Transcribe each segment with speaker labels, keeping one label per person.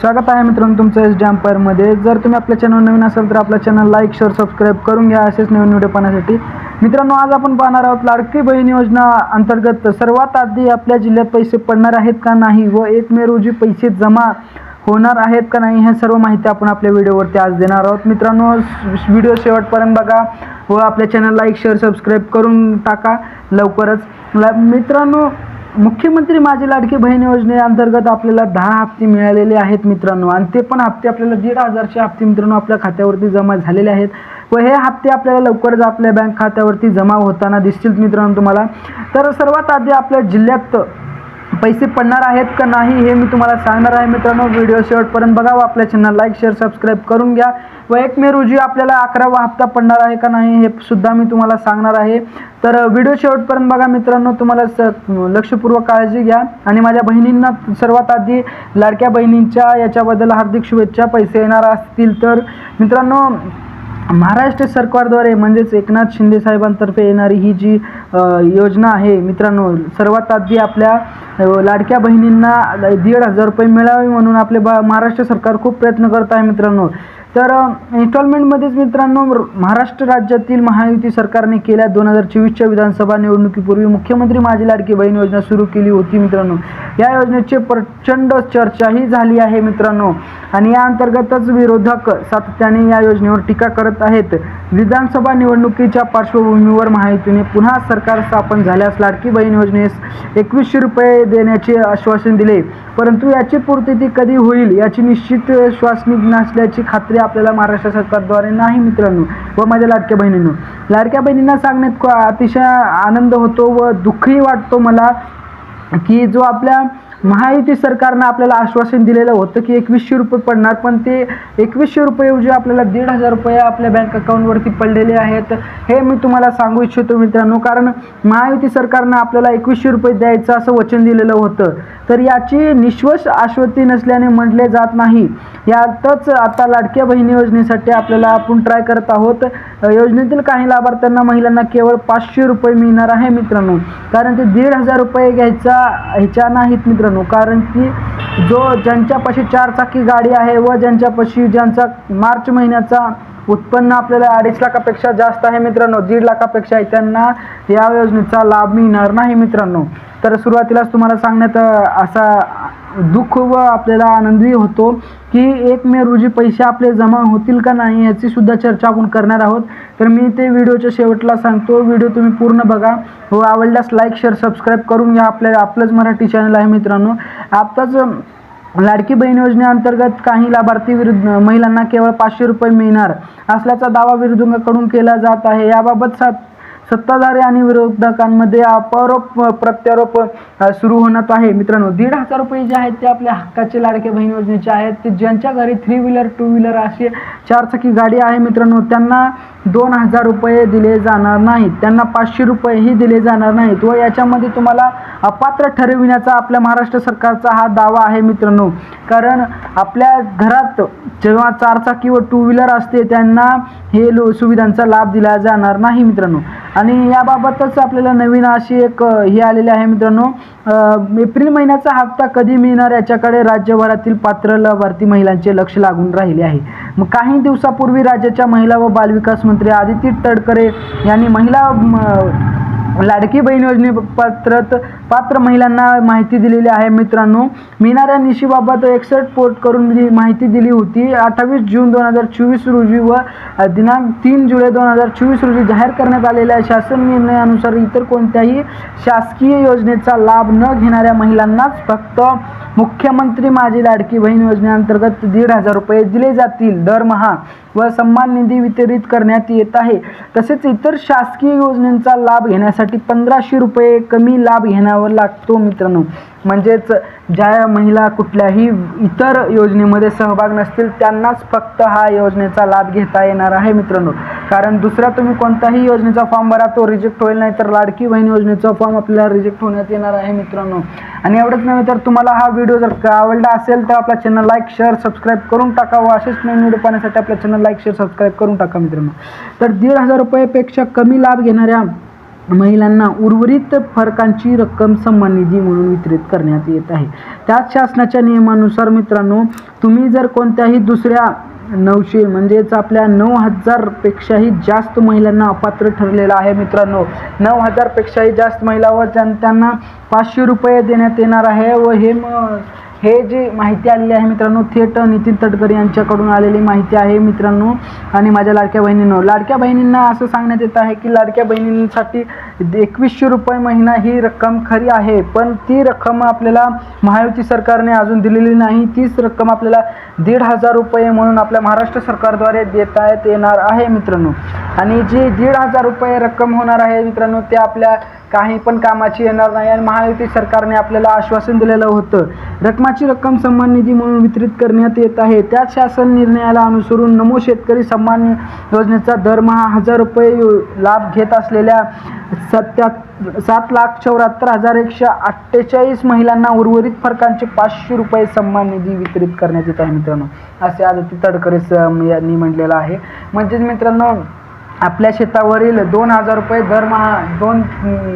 Speaker 1: स्वागत आहे मित्रांनो तुमचं एस डी जर तुम्ही आपल्या चॅनल नवीन असाल तर आपल्या चॅनल लाईक शेअर सबस्क्राईब करून घ्या असेच नवीन व्हिडिओ पाहण्यासाठी. मित्रांनो आज आपण पाहणार आहोत लाडकी बहीण योजना अंतर्गत सर्वात आधी आपल्या जिल्ह्यात पैसे पडणार आहेत का नाही व एक मे रोजी पैसे जमा होणार आहेत का नाही ह्या सर्व माहिती आपण आपल्या व्हिडिओवरती आज देणार आहोत. मित्रांनो व्हिडिओ शेवटपर्यंत बघा व आपल्या चॅनल लाईक शेअर सबस्क्राईब करून टाका लवकरच. मित्रांनो मुख्यमंत्री माझी लाडकी बहीण योजनेअंतर्गत आपल्याला दहा हप्ते मिळालेले आहेत मित्रांनो. आणि ते पण हप्ते आपल्याला दीड हजारचे हप्ते मित्रांनो आपल्या खात्यावरती जमा झालेले आहेत. व हे हप्ते आपल्याला लवकरच आपल्या बँक खात्यावरती जमा होताना दिसतील मित्रांनो तुम्हाला. तर सर्वात आधी आपल्या जिल्ह्यात पैसे पडणार आहेत का नाही हे मी तुम्हाला सांगणार आहे मित्रांनो. व्हिडिओ शेवटपर्यंत बघा आपल्या चॅनल लाईक शेअर सबस्क्राईब करून घ्या. व एक मे रोजी आपल्याला अकरावा हप्ता पडणार आहे का नाही हे सुद्धा मी तुम्हाला सांगणार आहे. तर व्हिडिओ शेवटपर्यंत बघा मित्रांनो. तुम्हाला स लक्षपूर्वक काळजी घ्या. आणि माझ्या बहिणींना सर्वात आधी लाडक्या बहिणींच्या याच्याबद्दल हार्दिक शुभेच्छा. पैसे येणार असतील तर. मित्रांनो महाराष्ट्र सरकारद्वारे म्हणजेच एकनाथ शिंदे साहेबांतर्फे येणारी ही जी योजना आहे मित्रांनो सर्वात आधी आपल्या लाडक्या बहिणींना दीड हजार रुपये मिळावे म्हणून आपले बा महाराष्ट्र सरकार खूप प्रयत्न करत आहे मित्रांनो. तर इन्स्टॉलमेंटमध्येच मित्रांनो महाराष्ट्र राज्यातील महायुती सरकारने केल्या दोन हजार चोवीसच्या विधानसभा निवडणुकीपूर्वी मुख्यमंत्री माझी लाडकी बहीण योजना सुरू केली होती मित्रांनो. या योजनेची प्रचंड चर्चाही झाली आहे मित्रांनो. आणि या अंतर्गतच विरोधक सातत्याने या योजनेवर टीका करत आहेत. विधानसभा निवडणुकीच्या पार्श्वभूमीवर महायुतीने पुन्हा सरकार स्थापन झाल्यास लाडकी बहीण योजनेस एकवीसशे रुपये देण्याचे आश्वासन दिले. परंतु याची पूर्तती कधी होईल याची निश्चित श्वासनिक नसल्याची खात्री आपल्याला महाराष्ट्र सरकारद्वारे नाही मित्रांनो. व माझ्या लाडक्या बहिणींनो. लाडक्या बहिणींना सांगण्यात अतिशय आनंद होतो व दुःखही वाटतो मला की जो आपल्या महायुती सरकारनं आपल्याला आश्वासन दिलेलं होतं की एकवीसशे रुपये पडणार पण ते एकवीसशे रुपयेऐवजी आपल्याला दीड हजार रुपये आपल्या बँक अकाउंटवरती पडलेले आहेत. हे मी तुम्हाला सांगू इच्छितो मित्रांनो कारण महायुती सरकारनं आपल्याला एकवीसशे रुपये द्यायचं असं वचन दिलेलं होतं. तर याची निश्वस आश्वती नसल्याने म्हटले जात नाही. यातच आता लाडक्या बहिणी योजनेसाठी आपल्याला आपण ट्राय करत आहोत. योजनेतील काही लाभार्थ्यांना महिलांना केवळ पाचशे रुपये मिळणार आहे मित्रांनो. कारण ते दीड हजार रुपये घ्यायचा ह्याच्या नाहीत मित्रांनो. कारण की जो ज्यांच्यापाशी चार चाकी गाडी आहे व ज्यांच्यापाशी ज्यांचा मार्च महिन्याचा उत्पन्न आपल्याला अडीच लाखापेक्षा जास्त आहे मित्रांनो दीड लाखापेक्षा आहे त्यांना या योजनेचा लाभ मिळणार नाही मित्रांनो. तर सुरुवातीलाच तुम्हाला सांगण्यात असा दुःख व आपल्याला आनंदही होतो की एक मे रोजी पैसे आपले जमा होतील का नाही याची सुद्धा चर्चा आपण करणार आहोत. तर मी ते व्हिडिओच्या शेवटला सांगतो. व्हिडिओ तुम्ही पूर्ण बघा. व आवडल्यास लाईक शेअर सबस्क्राईब करून घ्या. आपल्या आपलंच मराठी चॅनल आहे मित्रांनो. आत्ताच लाडकी बहीण योजनेअंतर्गत काही लाभार्थी विरुद्ध महिलांना केवळ पाचशे रुपये मिळणार असल्याचा दावा विरोधकांकडून केला जात आहे. याबाबत सात सत्ताधारी आणि विरोधकांमध्ये अपारोप प्रत्यारोप सुरू होणार आहे. मित्रांनो दीड हजार रुपये जे आहेत ते आपल्या हक्काचे लाडके बहीण योजनेचे आहेत. ते ज्यांच्या घरी थ्री व्हीलर टू व्हीलर अशी चारचाकी गाडी आहे मित्रांनो त्यांना दोन हजार रुपये दिले जाणार नाहीत. त्यांना पाचशे रुपयेही दिले जाणार नाहीत व याच्यामध्ये तुम्हाला अपात्र ठरविण्याचा आपल्या महाराष्ट्र सरकारचा हा दावा आहे मित्रांनो. कारण आपल्या घरात जेव्हा चारचाकी व टू व्हीलर असते त्यांना हे लो सुविधांचा लाभ दिला जाणार नाही मित्रांनो. आणि याबाबतच आपल्याला नवीन अशी एक हे आलेले आहे मित्रांनो. एप्रिल महिन्याचा हप्ता कधी मिळणार याच्याकडे राज्यभरातील पात्र लाभार्थी महिलांचे लक्ष लागून राहिले आहे. मग काही दिवसापूर्वी राज्याच्या महिला व बालविकास मंत्री आदिती तडकरे यांनी महिला लाडकी बहीण योजने पात्रत पात्र महिलांना माहिती दिलेली आहे मित्रांनो. मिळणाऱ्या निशीबाबत एकसष्ट पोर्ट करून जी माहिती दिली होती अठ्ठावीस जून दोन हजार चोवीस रोजी व दिनांक तीन जुलै दोन हजार चोवीस रोजी जाहीर करण्यात आलेल्या शासन निर्णयानुसार इतर कोणत्याही शासकीय योजनेचा लाभ न घेणाऱ्या महिलांनाच फक्त मुख्यमंत्री माझी लाडकी बहीण योजनेअंतर्गत दीड हजार रुपये दिले जातील. दरमहा व सन्मान निधी वितरित करण्यात येत आहे. तसेच इतर शासकीय योजनेचा लाभ घेण्यासाठी पंधराशे रुपये कमी लाभ घेण्यावर लागतो मित्रांनो. म्हणजेच ज्या महिला कुठल्याही इतर योजनेमध्ये सहभाग नसतील त्यांनाच फक्त हा योजनेचा लाभ घेता येणार आहे मित्रांनो. कारण दुसरा तुम्ही कोणताही योजनेचा फॉर्म भरा तो रिजेक्ट होईल नाही तर लाडकी बहीण योजनेचा फॉर्म आपल्याला रिजेक्ट होण्यात येणार आहे मित्रांनो. आणि एवढंच नव्हे तर तुम्हाला हा व्हिडिओ जर का आवडला असेल तर आपला चॅनल लाईक शेअर सबस्क्राईब करून टाका व असेच नवीन व्हिडिओ पाहण्यासाठी आपला चॅनल लाईक शेअर सबस्क्राईब करून टाका मित्रांनो. तर दीड हजार रुपयेपेक्षा कमी लाभ घेणाऱ्या महिलांना उर्वरित फरकांची रक्कम सन्मान निधी म्हणून वितरित करण्यात येत आहे. त्याच शासनाच्या नियमानुसार मित्रांनो तुम्ही जर कोणत्याही दुसऱ्या नऊशे म्हणजेच आपल्या नऊ हजारपेक्षाही जास्त महिलांना अपात्र ठरलेलं आहे मित्रांनो. नऊ हजारपेक्षाही जास्त महिला व त्यां- त्यांना पाचशे रुपये देण्यात येणार आहे व हे म हे जे माहिती आलेली आहे मित्रांनो थेट नितीन तटकरे यांच्याकडून आलेली माहिती आहे मित्रांनो. आणि माझ्या लाडक्या बहिणींनो लाडक्या बहिणींना असं सांगण्यात येत आहे की लाडक्या बहिणींसाठी एकवीसशे रुपये महिना ही रक्कम खरी आहे पण ती रक्कम आपल्याला महायुती सरकारने अजून दिलेली नाही. तीच रक्कम आपल्याला दीड हजार रुपये म्हणून आपल्या महाराष्ट्र सरकारद्वारे देता येणार आहे मित्रांनो. आणि जी दीड हजार रुपये रक्कम होणार आहे मित्रांनो ते आपल्या काही पण कामाची येणार नाही आणि महायुती सरकारने आपल्याला आश्वासन दिलेलं होतं. रकमाची रक्कम सन्मान निधी म्हणून वितरित करण्यात येत आहे. त्याच शासन निर्णयाला अनुसरून नमो शेतकरी सन्मान योजनेचा दरमहा हजार रुपये लाभ घेत असलेल्या सत्या सात लाख चौऱ्याहत्तर हजार एकशे अठ्ठेचाळीस महिलांना उर्वरित फरकांचे पाचशे रुपये सन्मान निधी वितरित करण्यात येत आहे मित्रांनो. असे आदित्य तडकरे यांनी म्हटलेलं आहे. म्हणजेच मित्रांनो आपल्या शेतावरील दोन हजार रुपये दरमहा दोन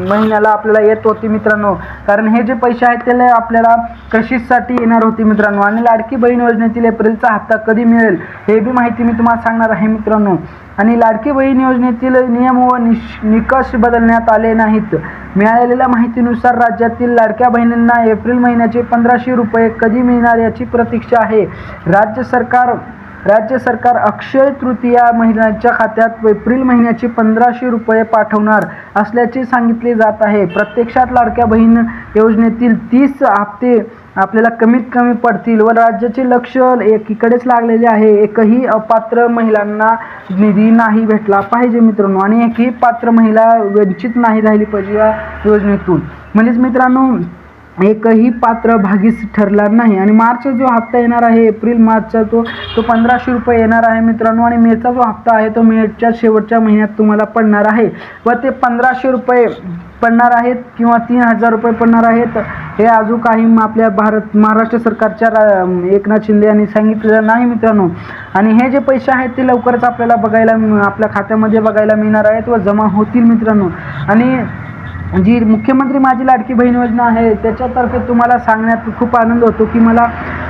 Speaker 1: महिन्याला आपल्याला येत होती मित्रांनो. कारण हे जे पैसे आहेत त्याला आपल्याला कृषीसाठी येणार होती मित्रांनो. आणि लाडकी बहीण योजनेतील एप्रिलचा हप्ता कधी मिळेल हे बी माहिती मी तुम्हाला सांगणार आहे मित्रांनो. आणि लाडकी बहीण योजनेतील नियम व निश निकष बदलण्यात आले नाहीत. मिळालेल्या माहितीनुसार राज्यातील लाडक्या बहिणींना एप्रिल महिन्याचे पंधराशे रुपये कधी मिळणार याची प्रतीक्षा आहे. राज्य सरकार राज्य सरकार अक्षय तृतीया महिलांच्या खात्यात एप्रिल महिन्याचे पंधराशे रुपये पाठवणार असल्याचे सांगितले जात आहे. प्रत्यक्षात लाडक्या बहीण योजनेतील तीस हप्ते आपल्याला कमीत कमी पडतील व राज्याचे लक्ष एकीकडेच लागलेले आहे. एकही अपात्र महिलांना निधी नाही भेटला पाहिजे मित्रांनो आणि एकही पात्र महिला वंचित नाही राहिली पाहिजे या योजनेतून. म्हणजेच मित्रांनो एकही पात्र भागीस ठरला नाही. आणि मार्चचा जो हप्ता येणार आहे एप्रिल मार्चचा तो तो पंधराशे रुपये येणार आहे मित्रांनो. आणि मेचा जो हप्ता आहे तो मेच्या शेवटच्या महिन्यात तुम्हाला पडणार आहे. व ते पंधराशे रुपये पडणार आहेत किंवा तीन हजार रुपये पडणार आहेत हे अजून काही आपल्या भारत महाराष्ट्र सरकारच्या रा- एकनाथ शिंदे यांनी सांगितलेलं नाही मित्रांनो. आणि हे जे पैसे आहेत ते लवकरच आपल्याला बघायला आपल्या खात्यामध्ये बघायला मिळणार आहेत व जमा होतील मित्रांनो. आणि जी मुख्यमंत्री माझी लाडकी बहीण योजना आहे त्याच्यातर्फे तुम्हाला सांगण्यात खूप आनंद होतो की मला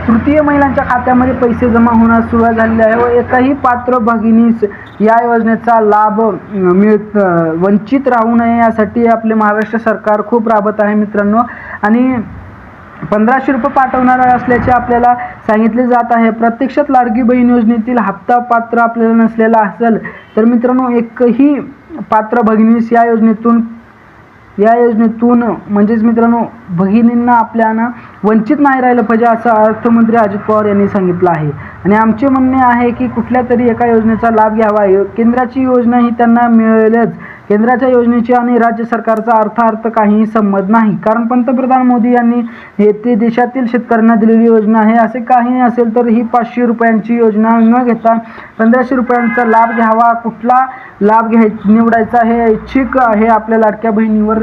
Speaker 1: तृतीय महिलांच्या खात्यामध्ये पैसे जमा होण्यास सुरुवात झालेली आहे व एकही पात्र भगिनीस या योजनेचा लाभ मिळत वंचित राहू नये यासाठी आपले महाराष्ट्र सरकार खूप राबत आहे मित्रांनो. आणि पंधराशे रुपये पाठवणार असल्याचे आपल्याला सांगितले जात आहे. प्रत्यक्षात लाडकी बहीण योजनेतील हप्ता पात्र आपल्याला नसलेला असेल तर मित्रांनो एकही पात्र भगिनीस या योजनेतून या योजनेतून म्हणजेच मित्रांनो भगिनींना आपल्याला वंचित नाही राहिलं पाहिजे असं अर्थमंत्री अजित पवार यांनी सांगितलं आहे. आणि आमचे म्हणणे आहे की कुठल्या तरी एका योजनेचा लाभ घ्यावा. यो- केंद्राची योजना ही त्यांना मिळेलच. केंद्राच्या योजनेची आणि राज्य सरकारचा अर्थार्थ काहीही संमत नाही. कारण पंतप्रधान मोदी यांनी हे ते देशातील शेतकऱ्यांना दिलेली योजना आहे. असे काही असेल तर ही पाचशे रुपयांची योजना न घेता पंधराशे रुपयांचा लाभ घ्यावा. कुठला लाभ घ्याय निवडायचा हे इच्छिक हे आपल्या लाडक्या बहिणीवर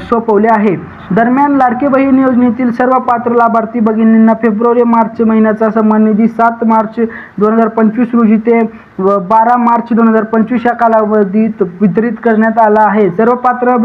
Speaker 1: सोपवले आहे. दरम्यान लाडकी बहीण योजनेतील सर्व पात्र लाभार्थी भगिनींना फेब्रुवारी मार्च महिन्याचा सन्मान निधी सात मार्च दोन हजार पंचवीस रोजी ते व बारा मार्च दोन हजार पंचवीस या कालावधीत वितरित करण्यात आला आहे. सर्व पात्र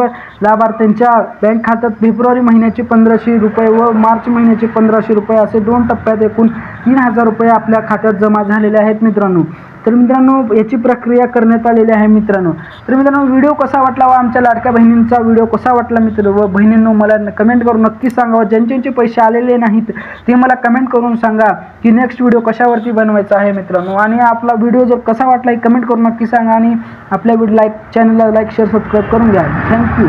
Speaker 1: लाभार्थ्यांच्या बँक खात्यात फेब्रुवारी महिन्याचे पंधराशे रुपये व मार्च महिन्याचे पंधराशे रुपये असे दोन टप्प्यात एकूण तीन हजार रुपये आपल्या खात्यात जमा झालेले आहेत मित्रांनो. तर मित्रांनो याची प्रक्रिया करण्यात आलेली आहे मित्रांनो. तर मित्रांनो व्हिडिओ कसा वाटला व आमच्या लाडक्या बहिणींचा व्हिडिओ कसा वाटला मित्र व बहिणींनो मला कमेंट करून नक्की सांगा व ज्यांचे पैसे आलेले नाहीत ते मला कमेंट करून सांगा की नेक्स्ट व्हिडिओ कशावरती बनवायचा आहे मित्रांनो. आणि आपला व्हिडिओ जर कसा वाटला कमेंट करून नक्की सांगा आणि आपल्या व्हिडिओ लाईक चॅनलला लाईक शेअर सबस्क्राईब करून घ्या. Thank you